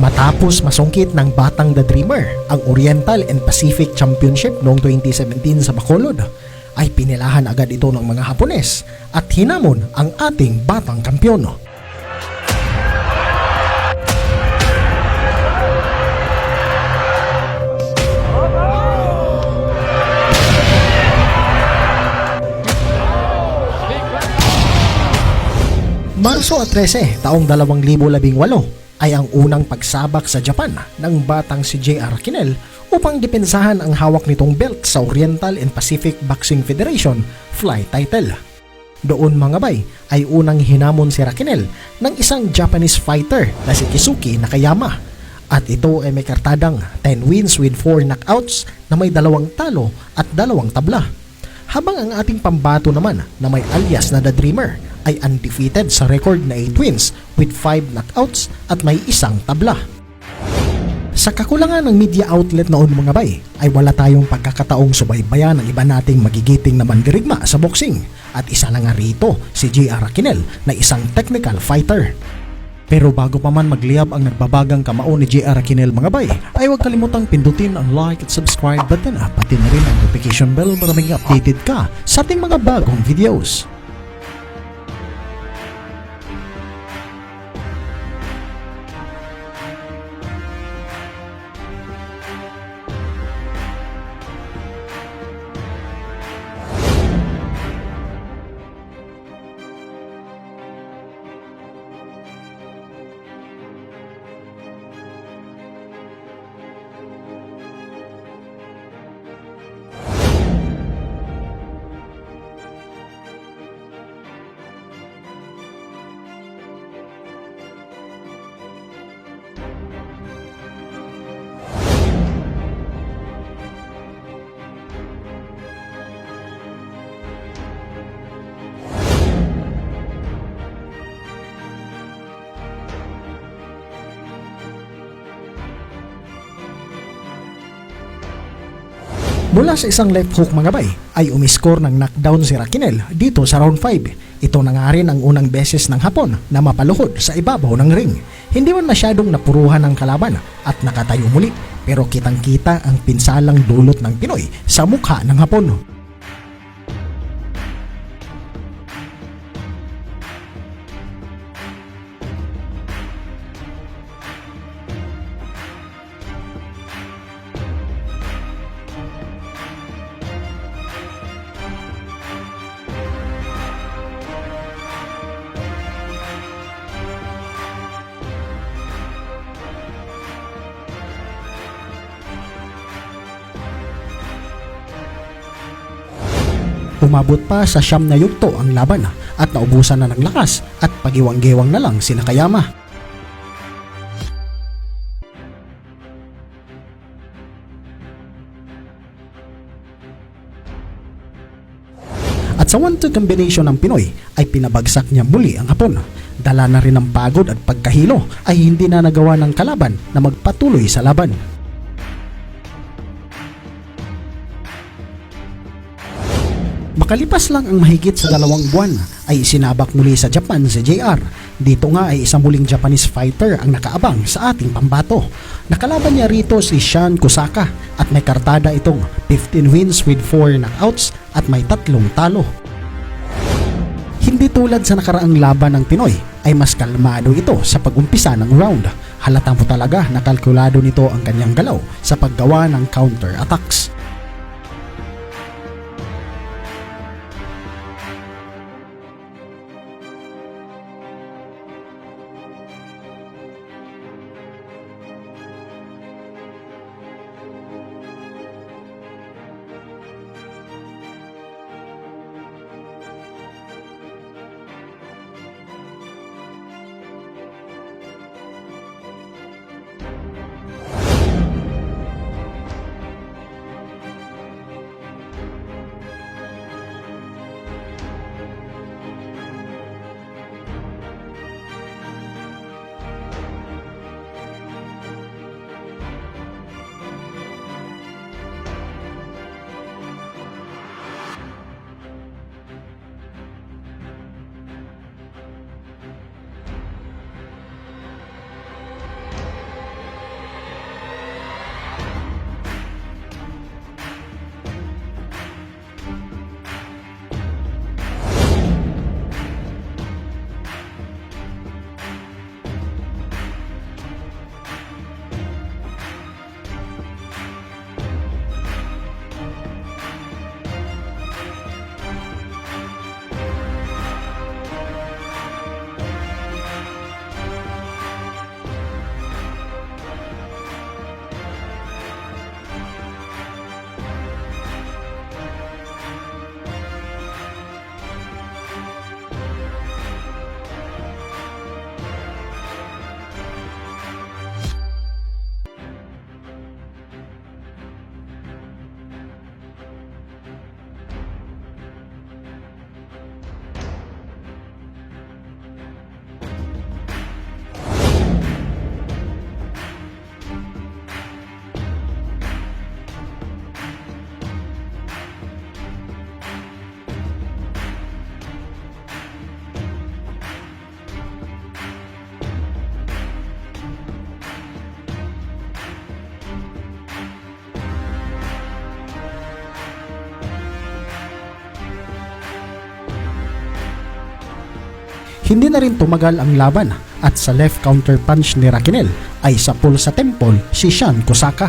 Matapos masungkit ng Batang The Dreamer ang Oriental and Pacific Championship noong 2017 sa Bacolod, ay pinilahan agad ito ng mga Hapones at hinamon ang ating batang kampyon. Marso 13, taong 2018 ay ang unang pagsabak sa Japan ng batang si J.R. Kinel upang depensahan ang hawak nitong belt sa Oriental and Pacific Boxing Federation fly title. Doon mga bay ay unang hinamon si Rakinel ng isang Japanese fighter na si Kisuki Nakayama at ito ay may kartadang 10 wins with 4 knockouts na may dalawang talo at dalawang tabla. Habang ang ating pambato naman na may alias na The Dreamer ay undefeated sa record na 8 wins with 5 knockouts at may isang tabla. Sa kakulangan ng media outlet noon mga bay, ay wala tayong pagkakataong subaybayan ng iba nating magigiting na mandirigma sa boxing at isa na nga rito si J.R. Aquinel na isang technical fighter. Pero bago pa man magliyab ang nagbabagang kamao ni J.R. Aquinel mga bay, ay huwag kalimutang pindutin ang like at subscribe button at pati na rin ang notification bell para maging updated ka sa ating mga bagong videos. Mula sa isang left hook mga bay, ay umiskor ng knockdown si Rakinel dito sa round 5. Ito na nga rin ang unang beses ng hapon na mapaluhod sa ibabaw ng ring. Hindi man masyadong napuruhan ng kalaban at nakatayo muli pero kitang kita ang pinsalang dulot ng Pinoy sa mukha ng hapon. Umabot pa sa siyam na yugto ang laban at naubusan na ng lakas at pagiwang-gewang na lang si Nakayama. At sa 1-2 combination ng Pinoy ay pinabagsak niya muli ang Hapon. Dala na rin ng pagod at pagkahilo ay hindi na nagawa ng kalaban na magpatuloy sa laban. Makalipas lang ang mahigit sa dalawang buwan ay isinabak muli sa Japan si JR. Dito nga ay isang muling Japanese fighter ang nakaabang sa ating pambato. Nakalaban niya rito si Shan Kusaka at may kartada itong 15 wins with 4 knockouts at may tatlong talo. Hindi tulad sa nakaraang laban ng Pinoy ay mas kalmado ito sa pagumpisa ng round. Halata mo talaga na kalkulado nito ang kanyang galaw sa paggawa ng counter attacks. Hindi na rin tumagal ang laban at sa left counter punch ni Raquel ay sapul sa temple si Sean Kusaka.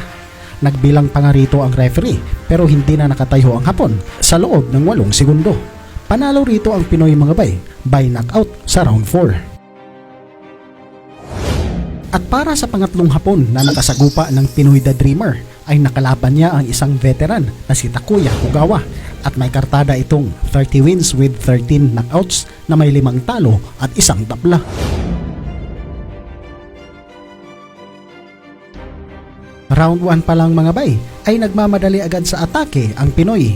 Nagbilang pa nga rito ang referee pero hindi na nakatayo ang hapon sa loob ng walong segundo. Panalo rito ang Pinoy mga bay by knockout sa round 4. At para sa pangatlong hapon na nakasagupa ng Pinoy The Dreamer ay nakalaban niya ang isang veteran na si Takuya Kugawa. At may kartada itong 30 wins with 13 knockouts na may limang talo at isang tabla. Round 1 pa lang mga bay ay nagmamadali agad sa atake ang Pinoy.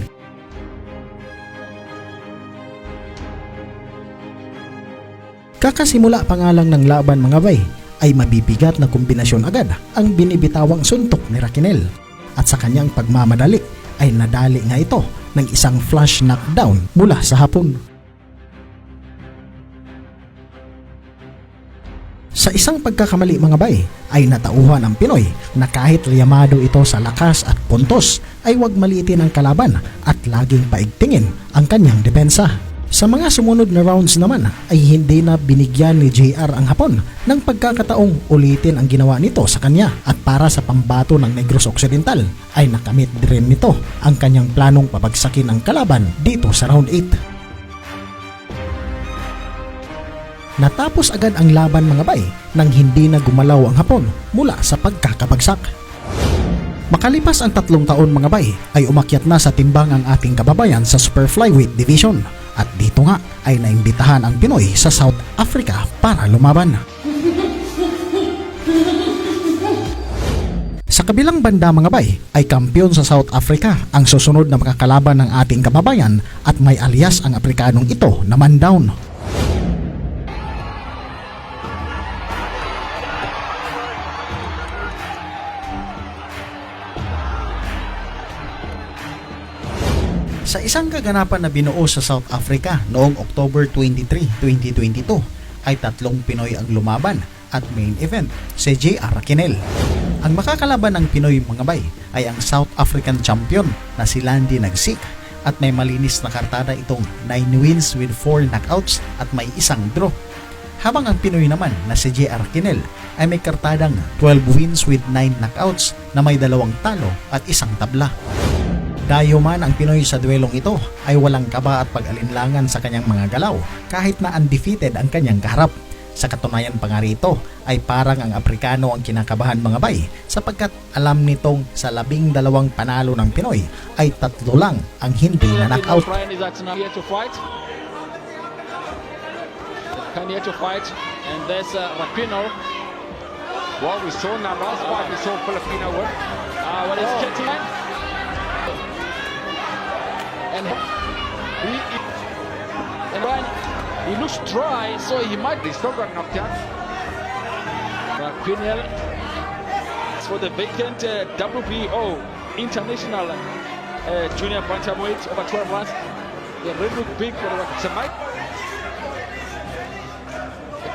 Kakasimula pa nga lang ng laban mga bay ay mabibigat na kombinasyon agad ang binibitawang suntok ni Raquel at sa kanyang pagmamadali ay nadali nga ito ng isang flash knockdown mula sa hapon. Sa isang pagkakamali mga bay ay natauhan ang Pinoy na kahit liyamado ito sa lakas at puntos ay huwag maliitin ang kalaban at laging paigtingin ang kanyang depensa. Sa mga sumunod na rounds naman ay hindi na binigyan ni JR ang hapon ng pagkakataong ulitin ang ginawa nito sa kanya at para sa pambato ng Negros Occidental ay nakamit din nito ang kanyang planong pabagsakin ang kalaban dito sa round 8. Natapos agad ang laban mga bay nang hindi na gumalaw ang hapon mula sa pagkakabagsak. Makalipas ang tatlong taon mga bay ay umakyat na sa timbang ang ating kababayan sa Super Flyweight Division at dito nga ay naimbitahan ang Pinoy sa South Africa para lumaban. Sa kabilang banda mga bay ay kampyon sa South Africa ang susunod na makakalaban ng ating kababayan at may alias ang Aprikanong ito na man Sa isang kaganapan na binuo sa South Africa noong October 23, 2022 ay tatlong Pinoy ang lumaban at main event si JR Raquel. Ang makakalaban ng Pinoy mga bay ay ang South African champion na si Landy Nagsik at may malinis na kartada itong 9 wins with 4 knockouts at may isang draw. Habang ang Pinoy naman na si JR Raquel ay may kartadang 12 wins with 9 knockouts na may dalawang talo at isang tabla. Dayo man ang Pinoy sa duelong ito ay walang kaba at pag-alinlangan sa kanyang mga galaw kahit na undefeated ang kanyang kaharap. Sa katunayan pa nga rito ay parang ang Aprikano ang kinakabahan mga bay sapagkat alam nitong sa labing dalawang panalo ng Pinoy ay tatlo lang ang hindi na knockout. Actually here to fight. And there's uh, Rapino. Well, we saw last fight, we saw Filipino win. Uh, what is getting And he, he, and Brian, he looks dry, so he might He still got knocked out. Rapino for the vacant uh, WBO International uh, Junior Bantamweight over 12 rounds. They really look big for the tonight.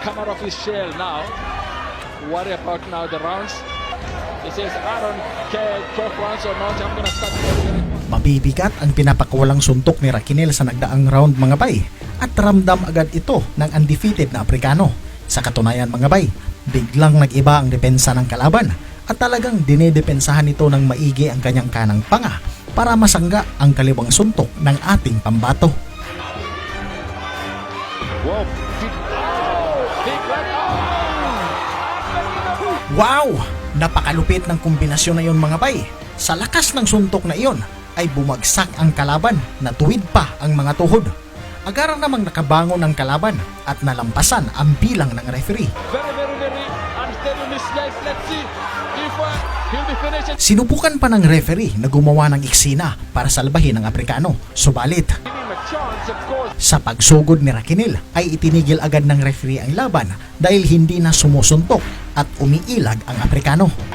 Come out of his shell now. Worry about now the rounds. He says, I don't care 12 rounds or not. I'm gonna start. Mabibigat ang pinapakawalang suntok ni Raquel sa nagdaang round mga bay at ramdam agad ito ng undefeated na Aprikano. Sa katunayan mga bay, biglang nag-iba ang depensa ng kalaban at talagang dinedepensahan nito ng maigi ang kanyang kanang panga para masangga ang kaliwang suntok ng ating pambato. Right. Wow! Napakalupit ng kombinasyon na yon mga bay. Sa lakas ng suntok na iyon ay bumagsak ang kalaban na tuwid pa ang mga tuhod. Agarang namang nakabangon ang kalaban at nalampasan ang bilang ng referee. Very, very, very unsteady in this guys. Let's see if uh. Sinubukan pa ng referee na gumawa ng eksena para salbahin ang Aprikano. Subalit, sa pagsugod ni Raquel ay itinigil agad ng referee ang laban dahil hindi na sumusuntok at umiilag ang Aprikano.